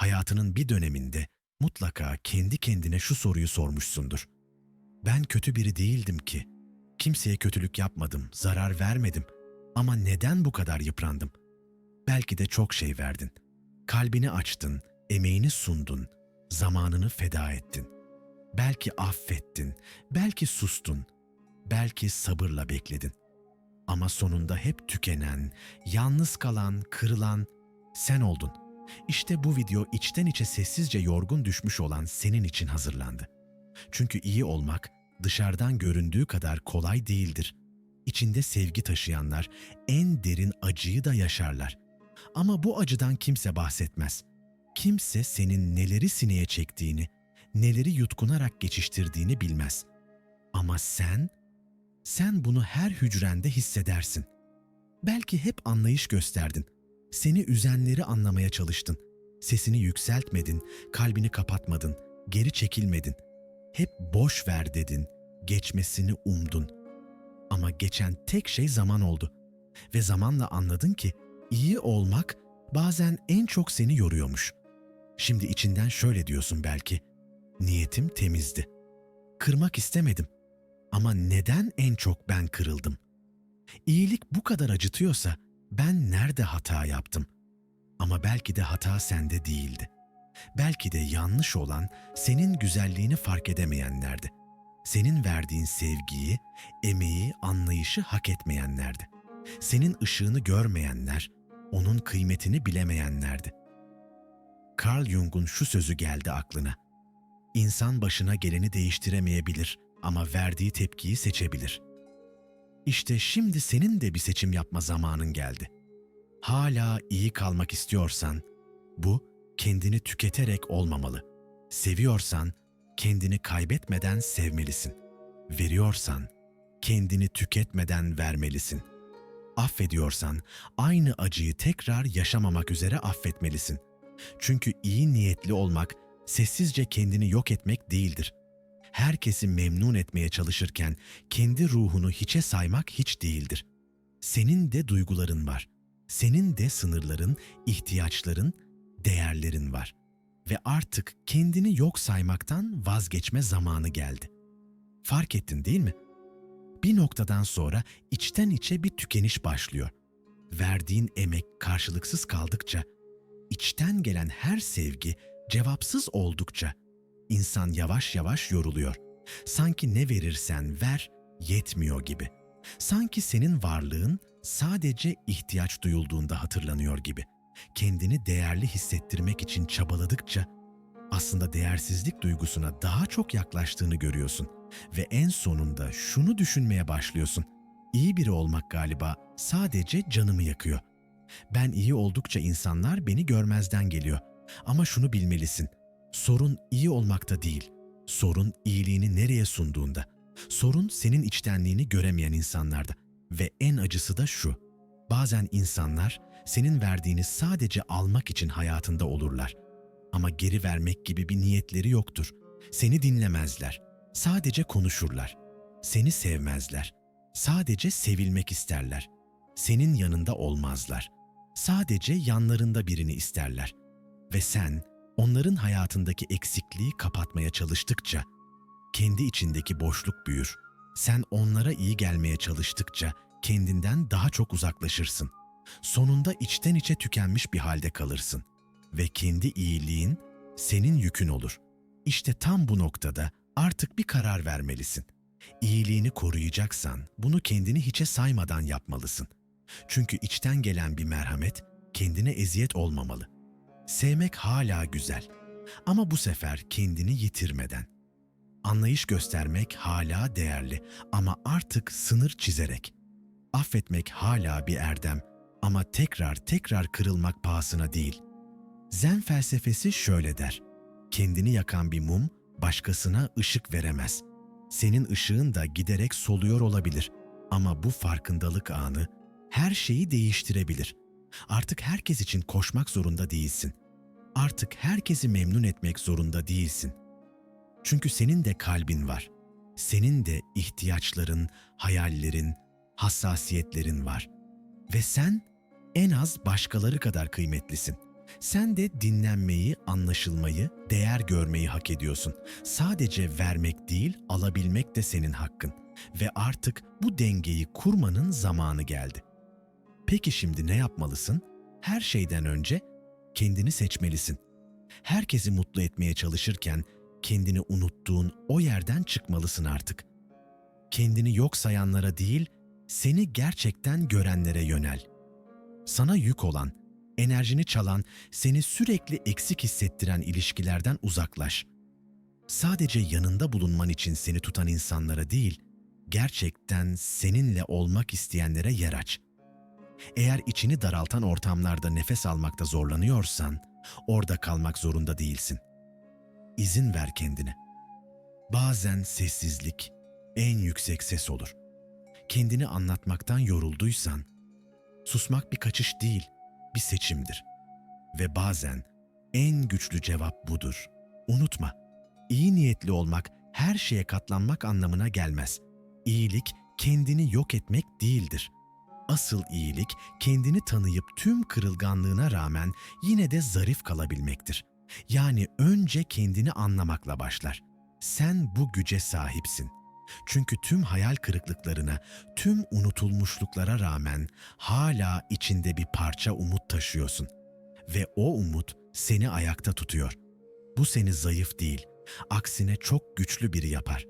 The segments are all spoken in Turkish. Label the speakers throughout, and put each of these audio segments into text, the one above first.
Speaker 1: hayatının bir döneminde mutlaka kendi kendine şu soruyu sormuşsundur. Ben kötü biri değildim ki. Kimseye kötülük yapmadım, zarar vermedim. Ama neden bu kadar yıprandım? Belki de çok şey verdin. Kalbini açtın, emeğini sundun, zamanını feda ettin. Belki affettin, belki sustun, belki sabırla bekledin. Ama sonunda hep tükenen, yalnız kalan, kırılan sen oldun. İşte bu video içten içe sessizce yorgun düşmüş olan senin için hazırlandı. Çünkü iyi olmak dışarıdan göründüğü kadar kolay değildir. İçinde sevgi taşıyanlar en derin acıyı da yaşarlar. Ama bu acıdan kimse bahsetmez. Kimse senin neleri sineye çektiğini, neleri yutkunarak geçiştirdiğini bilmez. Ama sen, sen bunu her hücrende hissedersin. Belki hep anlayış gösterdin. Seni üzenleri anlamaya çalıştın. Sesini yükseltmedin, kalbini kapatmadın, geri çekilmedin. Hep boş ver dedin, geçmesini umdun. Ama geçen tek şey zaman oldu. Ve zamanla anladın ki iyi olmak bazen en çok seni yoruyormuş. Şimdi içinden şöyle diyorsun belki. Niyetim temizdi. Kırmak istemedim. Ama neden en çok ben kırıldım? İyilik bu kadar acıtıyorsa ben nerede hata yaptım? Ama belki de hata sende değildi. Belki de yanlış olan senin güzelliğini fark edemeyenlerdi. Senin verdiğin sevgiyi, emeği, anlayışı hak etmeyenlerdi. Senin ışığını görmeyenler, onun kıymetini bilemeyenlerdi. Carl Jung'un şu sözü geldi aklına. İnsan başına geleni değiştiremeyebilir ama verdiği tepkiyi seçebilir. İşte şimdi senin de bir seçim yapma zamanın geldi. Hala iyi kalmak istiyorsan, bu kendini tüketerek olmamalı. Seviyorsan, kendini kaybetmeden sevmelisin. Veriyorsan, kendini tüketmeden vermelisin. Affediyorsan, aynı acıyı tekrar yaşamamak üzere affetmelisin. Çünkü iyi niyetli olmak, sessizce kendini yok etmek değildir. Herkesi memnun etmeye çalışırken kendi ruhunu hiçe saymak hiç değildir. Senin de duyguların var. Senin de sınırların, ihtiyaçların, değerlerin var. Ve artık kendini yok saymaktan vazgeçme zamanı geldi. Fark ettin değil mi? Bir noktadan sonra içten içe bir tükeniş başlıyor. Verdiğin emek karşılıksız kaldıkça, içten gelen her sevgi cevapsız oldukça insan yavaş yavaş yoruluyor. Sanki ne verirsen ver yetmiyor gibi. Sanki senin varlığın sadece ihtiyaç duyulduğunda hatırlanıyor gibi. Kendini değerli hissettirmek için çabaladıkça aslında değersizlik duygusuna daha çok yaklaştığını görüyorsun ve en sonunda şunu düşünmeye başlıyorsun. İyi biri olmak galiba sadece canımı yakıyor. Ben iyi oldukça insanlar beni görmezden geliyor. Ama şunu bilmelisin. Sorun iyi olmakta değil. Sorun iyiliğini nereye sunduğunda. Sorun senin içtenliğini göremeyen insanlarda. Ve en acısı da şu. Bazen insanlar senin verdiğini sadece almak için hayatında olurlar. Ama geri vermek gibi bir niyetleri yoktur. Seni dinlemezler. Sadece konuşurlar. Seni sevmezler. Sadece sevilmek isterler. Senin yanında olmazlar. Sadece yanlarında birini isterler. Ve sen onların hayatındaki eksikliği kapatmaya çalıştıkça kendi içindeki boşluk büyür. Sen onlara iyi gelmeye çalıştıkça kendinden daha çok uzaklaşırsın. Sonunda içten içe tükenmiş bir halde kalırsın ve kendi iyiliğin senin yükün olur. İşte tam bu noktada artık bir karar vermelisin. İyiliğini koruyacaksan bunu kendini hiçe saymadan yapmalısın. Çünkü içten gelen bir merhamet kendine eziyet olmamalı. Sevmek hala güzel ama bu sefer kendini yitirmeden. Anlayış göstermek hala değerli ama artık sınır çizerek. Affetmek hala bir erdem ama tekrar tekrar kırılmak pahasına değil. Zen felsefesi şöyle der. Kendini yakan bir mum başkasına ışık veremez. Senin ışığın da giderek soluyor olabilir ama bu farkındalık anı her şeyi değiştirebilir. Artık herkes için koşmak zorunda değilsin. Artık herkesi memnun etmek zorunda değilsin. Çünkü senin de kalbin var. Senin de ihtiyaçların, hayallerin, hassasiyetlerin var. Ve sen en az başkaları kadar kıymetlisin. Sen de dinlenmeyi, anlaşılmayı, değer görmeyi hak ediyorsun. Sadece vermek değil, alabilmek de senin hakkın. Ve artık bu dengeyi kurmanın zamanı geldi. Peki şimdi ne yapmalısın? Her şeyden önce kendini seçmelisin. Herkesi mutlu etmeye çalışırken kendini unuttuğun o yerden çıkmalısın artık. Kendini yok sayanlara değil, seni gerçekten görenlere yönel. Sana yük olan, enerjini çalan, seni sürekli eksik hissettiren ilişkilerden uzaklaş. Sadece yanında bulunman için seni tutan insanlara değil, gerçekten seninle olmak isteyenlere yer aç. Eğer içini daraltan ortamlarda nefes almakta zorlanıyorsan, orada kalmak zorunda değilsin. İzin ver kendine. Bazen sessizlik en yüksek ses olur. Kendini anlatmaktan yorulduysan, susmak bir kaçış değil, bir seçimdir. Ve bazen en güçlü cevap budur. Unutma, iyi niyetli olmak her şeye katlanmak anlamına gelmez. İyilik kendini yok etmek değildir. Asıl iyilik kendini tanıyıp tüm kırılganlığına rağmen yine de zarif kalabilmektir. Yani önce kendini anlamakla başlar. Sen bu güce sahipsin. Çünkü tüm hayal kırıklıklarına, tüm unutulmuşluklara rağmen hala içinde bir parça umut taşıyorsun. Ve o umut seni ayakta tutuyor. Bu seni zayıf değil, aksine çok güçlü biri yapar.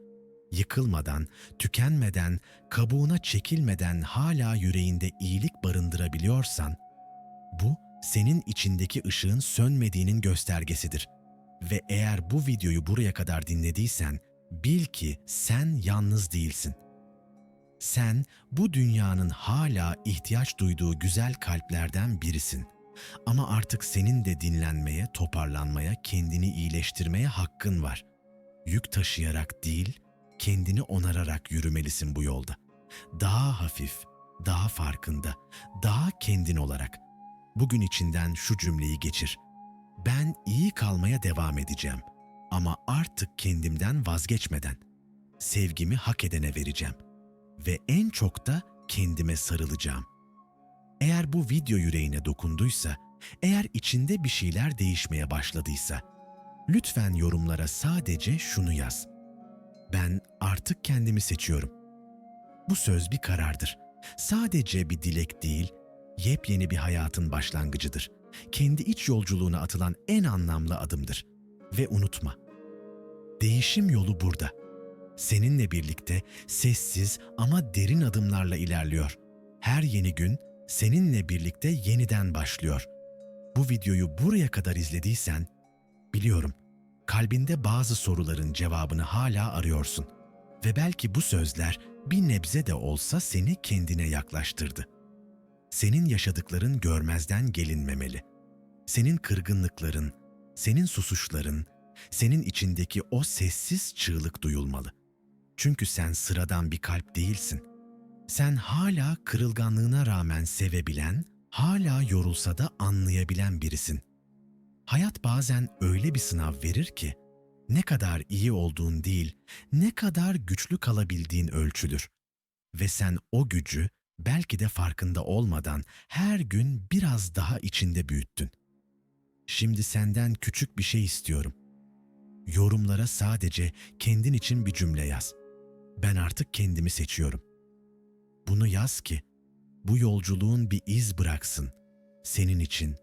Speaker 1: Yıkılmadan, tükenmeden, kabuğuna çekilmeden hala yüreğinde iyilik barındırabiliyorsan, bu senin içindeki ışığın sönmediğinin göstergesidir. Ve eğer bu videoyu buraya kadar dinlediysen, bil ki sen yalnız değilsin. Sen bu dünyanın hala ihtiyaç duyduğu güzel kalplerden birisin. Ama artık senin de dinlenmeye, toparlanmaya, kendini iyileştirmeye hakkın var. Yük taşıyarak değil, kendini onararak yürümelisin bu yolda. Daha hafif, daha farkında, daha kendin olarak. Bugün içinden şu cümleyi geçir. Ben iyi kalmaya devam edeceğim ama artık kendimden vazgeçmeden sevgimi hak edene vereceğim ve en çok da kendime sarılacağım. Eğer bu video yüreğine dokunduysa, eğer içinde bir şeyler değişmeye başladıysa, lütfen yorumlara sadece şunu yaz. Ben artık kendimi seçiyorum. Bu söz bir karardır. Sadece bir dilek değil, yepyeni bir hayatın başlangıcıdır. Kendi iç yolculuğuna atılan en anlamlı adımdır. Ve unutma, değişim yolu burada. Seninle birlikte sessiz ama derin adımlarla ilerliyor. Her yeni gün seninle birlikte yeniden başlıyor. Bu videoyu buraya kadar izlediysen, biliyorum kalbinde bazı soruların cevabını hala arıyorsun. Ve belki bu sözler bir nebze de olsa seni kendine yaklaştırdı. Senin yaşadıkların görmezden gelinmemeli. Senin kırgınlıkların, senin susuşların, senin içindeki o sessiz çığlık duyulmalı. Çünkü sen sıradan bir kalp değilsin. Sen hala kırılganlığına rağmen sevebilen, hala yorulsa da anlayabilen birisin. Hayat bazen öyle bir sınav verir ki, ne kadar iyi olduğun değil, ne kadar güçlü kalabildiğin ölçülür. Ve sen o gücü belki de farkında olmadan her gün biraz daha içinde büyüttün. Şimdi senden küçük bir şey istiyorum. Yorumlara sadece kendin için bir cümle yaz. Ben artık kendimi seçiyorum. Bunu yaz ki bu yolculuğun bir iz bıraksın. Senin için,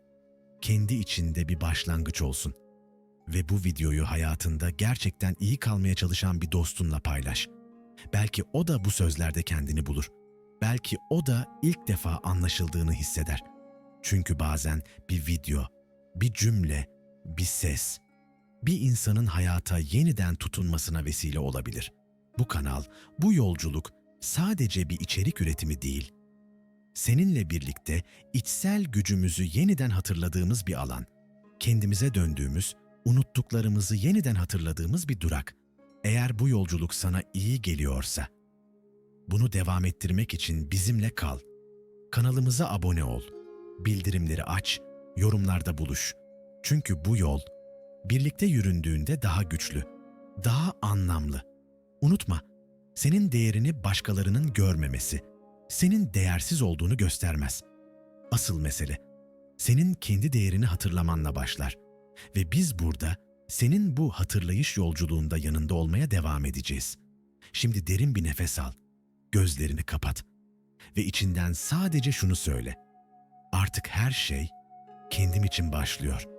Speaker 1: kendi içinde bir başlangıç olsun. Ve bu videoyu hayatında gerçekten iyi kalmaya çalışan bir dostunla paylaş. Belki o da bu sözlerde kendini bulur. Belki o da ilk defa anlaşıldığını hisseder. Çünkü bazen bir video, bir cümle, bir ses, bir insanın hayata yeniden tutunmasına vesile olabilir. Bu kanal, bu yolculuk sadece bir içerik üretimi değil, seninle birlikte içsel gücümüzü yeniden hatırladığımız bir alan. Kendimize döndüğümüz, unuttuklarımızı yeniden hatırladığımız bir durak. Eğer bu yolculuk sana iyi geliyorsa, bunu devam ettirmek için bizimle kal. Kanalımıza abone ol. Bildirimleri aç, yorumlarda buluş. Çünkü bu yol birlikte yüründüğünde daha güçlü, daha anlamlı. Unutma, senin değerini başkalarının görmemesi, senin değersiz olduğunu göstermez. Asıl mesele, senin kendi değerini hatırlamanla başlar. Ve biz burada senin bu hatırlayış yolculuğunda yanında olmaya devam edeceğiz. Şimdi derin bir nefes al. Gözlerini kapat. Ve içinden sadece şunu söyle. Artık her şey kendim için başlıyor.